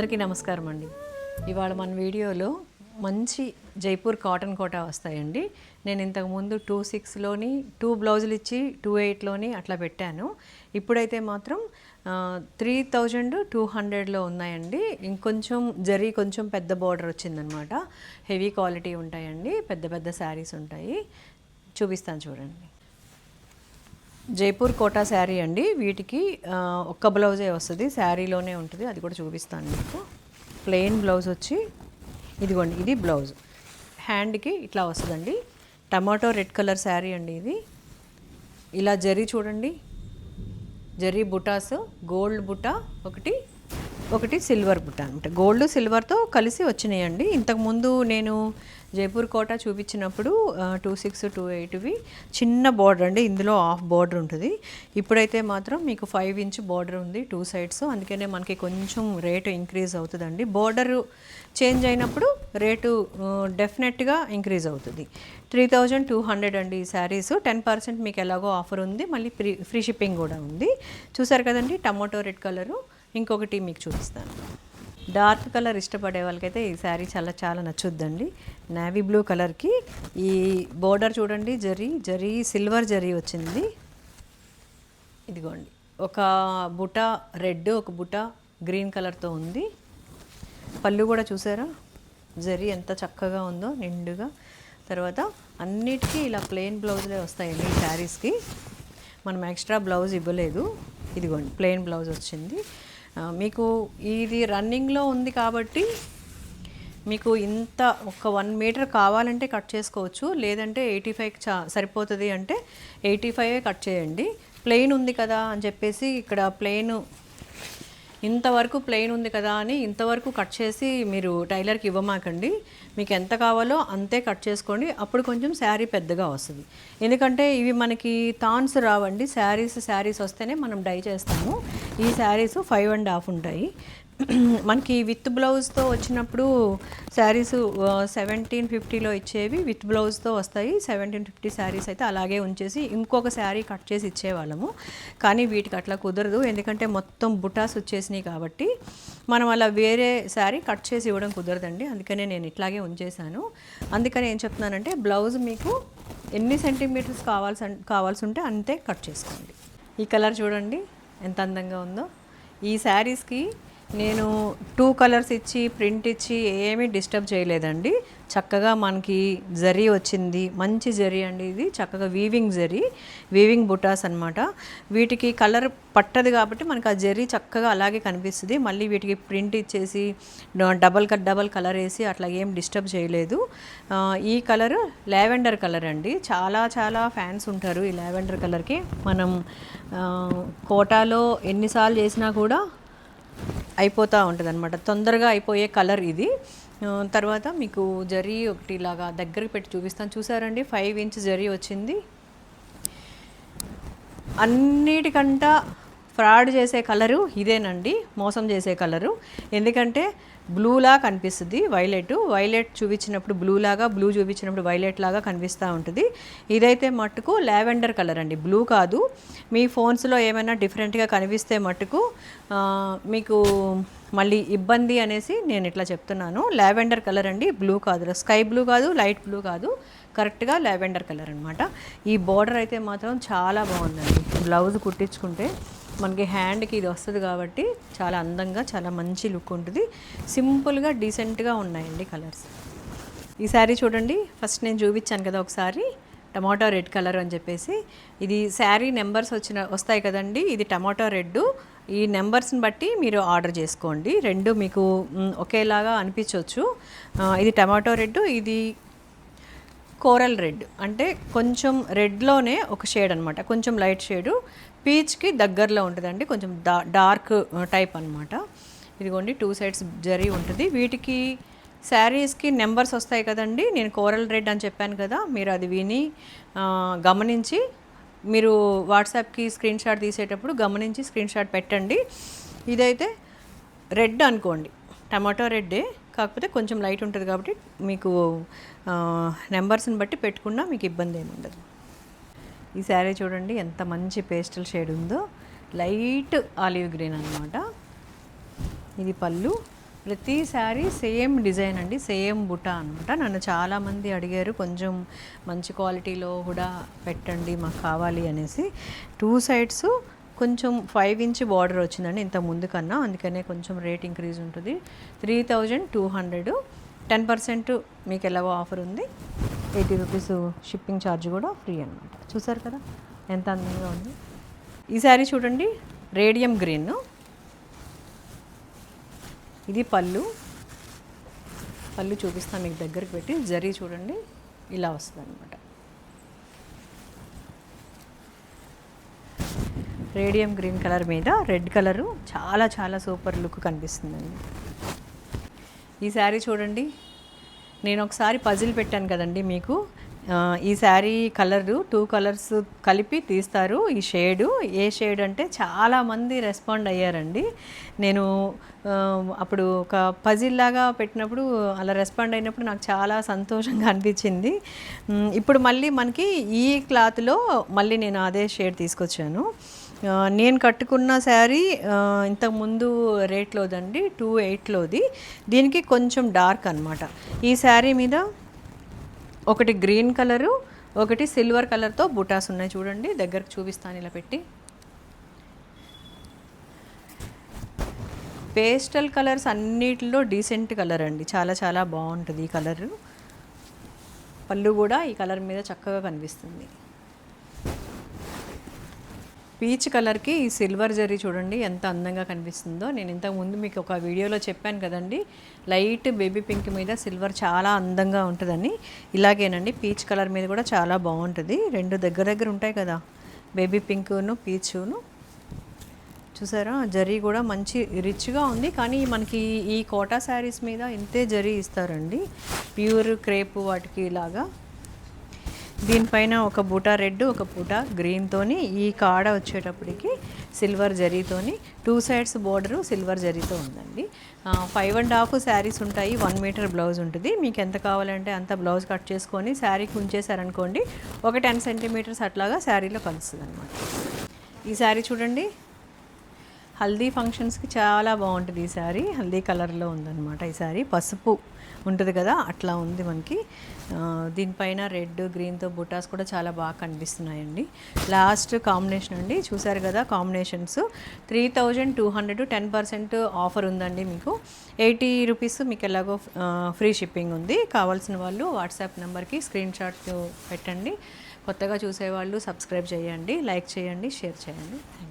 అందరికీ నమస్కారం అండి. ఇవాళ మన వీడియోలో మంచి జైపూర్ కాటన్ కోటా వస్తాయండి. నేను ఇంతకుముందు టూ సిక్స్లోని టూ బ్లౌజులు ఇచ్చి టూ ఎయిట్లోని అట్లా పెట్టాను. ఇప్పుడైతే మాత్రం త్రీ థౌజండ్ టూ హండ్రెడ్లో ఉన్నాయండి. ఇంకొంచెం జరీ కొంచెం పెద్ద బార్డర్ వచ్చిందనమాట. హెవీ క్వాలిటీ ఉంటాయండి. పెద్ద పెద్ద శారీస్ ఉంటాయి. చూపిస్తాను చూడండి. జైపూర్ కోటా శారీ అండి. వీటికి ఒక్క బ్లౌజే వస్తుంది. శారీలోనే ఉంటుంది. అది కూడా చూపిస్తాను మీకు. ప్లెయిన్ బ్లౌజ్ వచ్చి ఇదిగోండి ఇది బ్లౌజ్. హ్యాండ్కి ఇట్లా వస్తుందండి. టమాటో రెడ్ కలర్ శారీ అండి ఇది. ఇలా జరీ చూడండి. జరీ బుటాస్ గోల్డ్ బుటా ఒకటి ఒకటి సిల్వర్ బుట్ట అనమాట. గోల్డ్ సిల్వర్తో కలిసి వచ్చినాయండి. ఇంతకుముందు నేను జైపూర్ కోట చూపించినప్పుడు టూ సిక్స్ టూ ఎయిట్వి చిన్న బార్డర్ అండి. ఇందులో హాఫ్ బార్డర్ ఉంటుంది. ఇప్పుడైతే మాత్రం మీకు ఫైవ్ ఇంచ్ బార్డర్ ఉంది టూ సైడ్స్ అందుకనే మనకి కొంచెం రేటు ఇంక్రీజ్ అవుతుందండి. బార్డర్ చేంజ్ అయినప్పుడు రేటు డెఫినెట్గా ఇంక్రీజ్ అవుతుంది. త్రీ థౌజండ్ టూ హండ్రెడ్ అండి ఈ శారీస్ టెన్ పర్సెంట్ మీకు ఎలాగో ఆఫర్ ఉంది. మళ్ళీ ఫ్రీ ఫ్రీ షిప్పింగ్ కూడా ఉంది. చూసారు కదండి టమాటో రెడ్ కలరు. ఇంకొకటి మీకు చూపిస్తాను. డార్క్ కలర్ ఇష్టపడే వాళ్ళకైతే ఈ శారీ చాలా చాలా నచ్చుద్దండి. నేవీ బ్లూ కలర్కి ఈ బోర్డర్ చూడండి జరీ జరీ సిల్వర్ జరీ వచ్చింది. ఇదిగోండి ఒక బుట రెడ్ ఒక బుట గ్రీన్ కలర్తో ఉంది. పళ్ళు కూడా చూసారా? జరీ ఎంత చక్కగా ఉందో నిండుగా. తర్వాత అన్నిటికీ ఇలా ప్లెయిన్ బ్లౌజులే వస్తాయండి ఈ శారీస్కి. మనం ఎక్స్ట్రా బ్లౌజ్ ఇవ్వలేదు. ఇదిగోండి ప్లెయిన్ బ్లౌజ్ వచ్చింది. మీకు ఇది రన్నింగ్లో ఉంది కాబట్టి మీకు ఇంత ఒక వన్ మీటర్ కావాలంటే కట్ చేసుకోవచ్చు. లేదంటే ఎయిటీ ఫైవ్ చా సరిపోతుంది అంటే ఎయిటీ ఫైవ్ కట్ చేయండి. ప్లెయిన్ ఉంది కదా అని చెప్పేసి ఇక్కడ ప్లెయిన్ ఇంతవరకు ప్లెయిన్ ఉంది కదా అని ఇంతవరకు కట్ చేసి మీరు టైలర్కి ఇవ్వమాకండి. మీకు ఎంత కావాలో అంతే కట్ చేసుకోండి. అప్పుడు కొంచెం శారీ పెద్దగా వస్తుంది. ఎందుకంటే ఇవి మనకి థాన్స్ రావండి. శారీస్ శారీస్ వస్తేనే మనం డై చేస్తాము. ఈ శారీస్ ఫైవ్ అండ్ హాఫ్ ఉంటాయి. మనకి విత్ బ్లౌజ్తో వచ్చినప్పుడు శారీస్ సెవెంటీన్ ఫిఫ్టీలో ఇచ్చేవి విత్ బ్లౌజ్తో వస్తాయి. సెవెంటీన్ ఫిఫ్టీ శారీస్ అయితే అలాగే ఉంచేసి ఇంకొక శారీ కట్ చేసి ఇచ్చేవాళ్ళము. కానీ వీటికి అట్లా కుదరదు. ఎందుకంటే మొత్తం బుటాస్ వచ్చేసినాయి కాబట్టి మనం అలా వేరే శారీ కట్ చేసి ఇవ్వడం కుదరదండి. అందుకనే నేను ఇట్లాగే ఉంచేశాను. అందుకని ఏం చెప్తున్నానంటే బ్లౌజ్ మీకు ఎన్ని సెంటీమీటర్స్ కావాల్సి కావాల్సి ఉంటే అంతే కట్ చేసుకోండి. ఈ కలర్ చూడండి. ఎంత అందంగా ఉందో. ఈ శారీస్కి నేను టూ కలర్స్ ఇచ్చి ప్రింట్ ఇచ్చి ఏమీ డిస్టర్బ్ చేయలేదండి. చక్కగా మనకి జరీ వచ్చింది. మంచి జరీ అండి ఇది. చక్కగా వీవింగ్ జరీ. వీవింగ్ బుటాస్ అన్నమాట. వీటికి కలర్ పట్టదు కాబట్టి మనకు ఆ జరీ చక్కగా అలాగే కనిపిస్తుంది. మళ్ళీ వీటికి ప్రింట్ ఇచ్చేసి డబల్ కట్ డబల్ కలర్ వేసి అట్లా ఏం డిస్టర్బ్ చేయలేదు. ఈ కలర్ లావెండర్ కలర్ అండి. చాలా చాలా ఫ్యాన్స్ ఉంటారు ఈ లావెండర్ కలర్కి మనం కోటాలో ఎన్నిసార్లు చేసినా కూడా అయిపోతూ ఉంటుంది అనమాట తొందరగా అయిపోయే కలర్ ఇది. తర్వాత మీకు జరీ ఒకటి ఇలాగా దగ్గరికి పెట్టి చూపిస్తాను. చూసారండి? ఫైవ్ ఇంచ్ జరీ వచ్చింది. అన్నిటికంట ఫ్రాడ్ చేసే కలరు ఇదేనండి మోసం చేసే కలరు. ఎందుకంటే బ్లూలా కనిపిస్తుంది వైలెట్. వైలెట్ చూపించినప్పుడు బ్లూ లాగా బ్లూ చూపించినప్పుడు వైలెట్ లాగా కనిపిస్తూ ఉంటుంది. ఇదైతే మట్టుకు లావెండర్ కలర్ అండి బ్లూ కాదు. మీ ఫోన్స్లో ఏమైనా డిఫరెంట్గా కనిపిస్తే మట్టుకు మీకు మళ్ళీ ఇబ్బంది అనేసి నేను ఇట్లా చెప్తున్నాను. లావెండర్ కలర్ అండి బ్లూ కాదు. స్కై బ్లూ కాదు లైట్ బ్లూ కాదు. కరెక్ట్గా లావెండర్ కలర్ అనమాట ఈ బార్డర్ అయితే మాత్రం చాలా బాగుందండి. బ్లౌజ్ కుట్టించుకుంటే మనకి హ్యాండ్కి ఇది వస్తుంది కాబట్టి చాలా అందంగా చాలా మంచి లుక్ ఉంటుంది. సింపుల్గా డీసెంట్గా ఉన్నాయండి కలర్స్. ఈ శారీ చూడండి. ఫస్ట్ నేను చూపించాను కదా ఒకసారి. టమాటో రెడ్ కలర్ అని చెప్పేసి. ఇది శారీ నెంబర్స్ వచ్చిన వస్తాయి కదండి. ఇది టమాటో రెడ్ ఈ నెంబర్స్ని బట్టి మీరు ఆర్డర్ చేసుకోండి. రెండు మీకు ఒకేలాగా అనిపించవచ్చు ఇది టమాటో రెడ్ ఇది కోరల్ రెడ్. అంటే కొంచెం రెడ్లోనే ఒక షేడ్ అనమాట కొంచెం లైట్ షేడు. పీచ్కి దగ్గరలో ఉంటుందండి కొంచెం డా డార్క్ టైప్ అనమాట ఇదిగోండి టూ సైడ్స్ జరీ ఉంటుంది. వీటికి శారీస్కి నెంబర్స్ వస్తాయి కదండి నేను కోరల్ రెడ్ అని చెప్పాను కదా మీరు అది విని గమనించి మీరు వాట్సాప్కి స్క్రీన్ షాట్ తీసేటప్పుడు గమనించి స్క్రీన్ షాట్ పెట్టండి. ఇదైతే రెడ్ అనుకోండి టమాటో రెడ్డే కాకపోతే కొంచెం లైట్ ఉంటుంది కాబట్టి మీకు నెంబర్స్ని బట్టి పెట్టుకున్నా మీకు ఇబ్బంది ఏమి ఉండదు. ఈ శారీ చూడండి ఎంత మంచి పేస్టల్ షేడ్ ఉందో. లైట్ ఆలివ్ గ్రీన్ అనమాట ఇది పళ్ళు. ప్రతి శారీ సేమ్ డిజైన్ అండి సేమ్ బుటా అనమాట నన్ను చాలామంది అడిగారు కొంచెం మంచి క్వాలిటీలో కూడా పెట్టండి మాకు కావాలి అనేసి. టూ సైడ్స్ కొంచెం ఫైవ్ ఇంచ్ బార్డర్ వచ్చిందండి ఇంత ముందు కన్నా. అందుకనే కొంచెం రేట్ ఇంక్రీజ్ ఉంటుంది. Three thousand two hundred ten percent మీకు ఎలాగో ఆఫర్ ఉంది. ఎయిటీ రూపీస్ షిప్పింగ్ ఛార్జ్ కూడా ఫ్రీ అనమాట చూసారు కదా ఎంత అందంగా ఉంది. ఈ శారీ చూడండి రేడియం గ్రీన్. ఇది పళ్ళు. పళ్ళు చూపిస్తాను మీకు దగ్గరికి పెట్టి. జరీ చూడండి ఇలా వస్తుంది అనమాట రేడియం గ్రీన్ కలర్ మీద రెడ్ కలరు. చాలా చాలా సూపర్ లుక్ కనిపిస్తుందండి. ఈ శారీ చూడండి నేను ఒకసారి పజిల్ పెట్టాను కదండి మీకు. ఈ శారీ కలరు టూ కలర్స్ కలిపి తీస్తారు ఈ షేడు ఏ షేడ్ అంటే చాలామంది రెస్పాండ్ అయ్యారండి. నేను అప్పుడు ఒక పజిల్ లాగా పెట్టినప్పుడు అలా రెస్పాండ్ అయినప్పుడు నాకు చాలా సంతోషంగా అనిపించింది. ఇప్పుడు మళ్ళీ మనకి ఈ క్లాత్లో మళ్ళీ నేను అదే షేడ్ తీసుకొచ్చాను. నేను కట్టుకున్న శారీ ఇంతకుముందు రేట్లోదండి టూ ఎయిట్లోది. దీనికి కొంచెం డార్క్ అనమాట ఈ శారీ మీద ఒకటి గ్రీన్ కలరు ఒకటి సిల్వర్ కలర్తో బుటాస్ ఉన్నాయి చూడండి దగ్గరకు చూపిస్తాను ఇలా పెట్టి. పేస్టల్ కలర్స్ అన్నిటిలో డీసెంట్ కలర్ అండి చాలా చాలా బాగుంటుంది ఈ కలరు. పళ్ళు కూడా ఈ కలర్ మీద చక్కగా కనిపిస్తుంది. పీచ్ కలర్కి ఈ సిల్వర్ జరీ చూడండి ఎంత అందంగా కనిపిస్తుందో. నేను ఇంతకు ముందు మీకు ఒక వీడియోలో చెప్పాను కదండి లైట్ బేబీ పింక్ మీద సిల్వర్ చాలా అందంగా ఉంటుందని. ఇలాగేనండి పీచ్ కలర్ మీద కూడా చాలా బాగుంటుంది. రెండు దగ్గర దగ్గర ఉంటాయి కదా బేబీ పింక్ను పీచును. చూసారా? జరీ కూడా మంచి రిచ్గా ఉంది. కానీ మనకి ఈ కోటా శారీస్ మీద ఇంతే జరీ ఇస్తారండి. ప్యూర్ క్రేప్ వాటికి ఇలాగా. దీనిపైన ఒక బూట రెడ్ ఒక బూట గ్రీన్తోని ఈ కాడ వచ్చేటప్పటికి సిల్వర్ జరీతోని టూ సైడ్స్ బోర్డరు సిల్వర్ జరీతో ఉందండి. ఫైవ్ అండ్ హాఫ్ శారీస్ ఉంటాయి వన్ మీటర్ బ్లౌజ్ ఉంటుంది. మీకు ఎంత కావాలంటే అంత బ్లౌజ్ కట్ చేసుకొని శారీకి ఉంచేసారనుకోండి ఒక టెన్ సెంటీమీటర్స్ అట్లాగా శారీలో కలుస్తుంది అనమాట ఈ శారీ చూడండి హల్దీ ఫంక్షన్స్కి చాలా బాగుంటుంది ఈ సారీ. హల్దీ కలర్లో ఉందన్నమాట ఈ సారీ. పసుపు ఉంటుంది కదా అట్లా ఉంది మనకి. దీనిపైన రెడ్ గ్రీన్తో బుటాస్ కూడా చాలా బాగా కనిపిస్తున్నాయండి. లాస్ట్ కాంబినేషన్ అండి చూసారు కదా combinations. Three thousand two hundred ten percent offer ఉందండి మీకు. ఎయిటీ రూపీస్ మీకు ఎలాగో ఫ్రీ షిప్పింగ్ ఉంది. కావాల్సిన వాళ్ళు వాట్సాప్ నెంబర్కి స్క్రీన్ షాట్ పెట్టండి. కొత్తగా చూసేవాళ్ళు సబ్స్క్రైబ్ చేయండి లైక్ చేయండి షేర్ చేయండి. థ్యాంక్